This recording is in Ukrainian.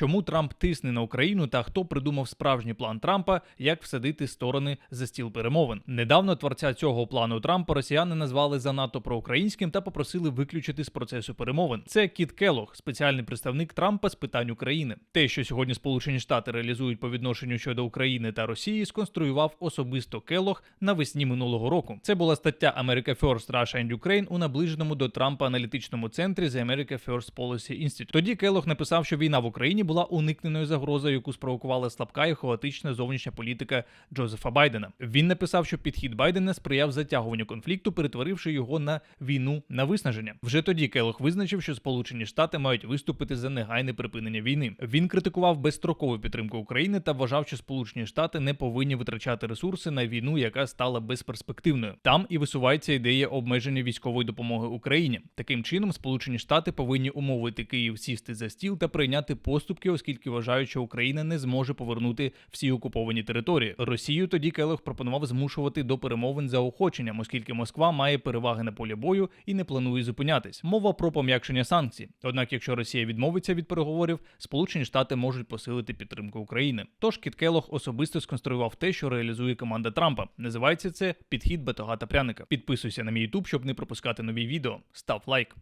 чому Трамп тисне на Україну та хто придумав справжній план Трампа, як всадити сторони за стіл перемовин. Недавно творця цього плану Трампа росіяни назвали занадто проукраїнським та попросили виключити з процесу перемовин. Це Кіт Келох, спеціальний представник Трампа з питань України. Те, що сьогодні Сполучені Штати реалізують по відношенню щодо України та Росії, сконструював особисто Келох навесні минулого року. Це була стаття America First Russia and Ukraine у наближеному до Трампа аналітичному центрі The America First Policy Institute. Тоді Келох написав, що війна в Україні була уникненою загрозою, яку спровокувала слабка і хаотична зовнішня політика Джозефа Байдена. Він написав, що підхід Байдена сприяв затягуванню конфлікту, перетворивши його на війну на виснаження. Вже тоді Келох визначив, що Сполучені Штати мають виступити за негайне припинення війни. Він критикував безстрокову підтримку України та вважав, що Сполучені Штати не повинні витрачати ресурси на війну, яка стала безперспективною. Там і висувається ідея обмеження військової допомоги Україні. Таким чином, Сполучені Штати повинні умовити Київ сісти за стіл та прийняти поступки, оскільки вважають, що Україна не зможе повернути всі окуповані території. Росію тоді Келох пропонував змушувати до перемовин за охоченням, оскільки Москва має переваги на полі бою і не планує зупинятись. Мова про пом'якшення санкцій. Однак, якщо Росія відмовиться від переговорів, Сполучені Штати можуть посилити підтримку України. Тож Кіт Келох особисто сконструював те, що реалізує команда Трампа. Називається це підхід батога та пряника. Підписуйся на мій YouTube, щоб не пропускати нові відео. Став лайк.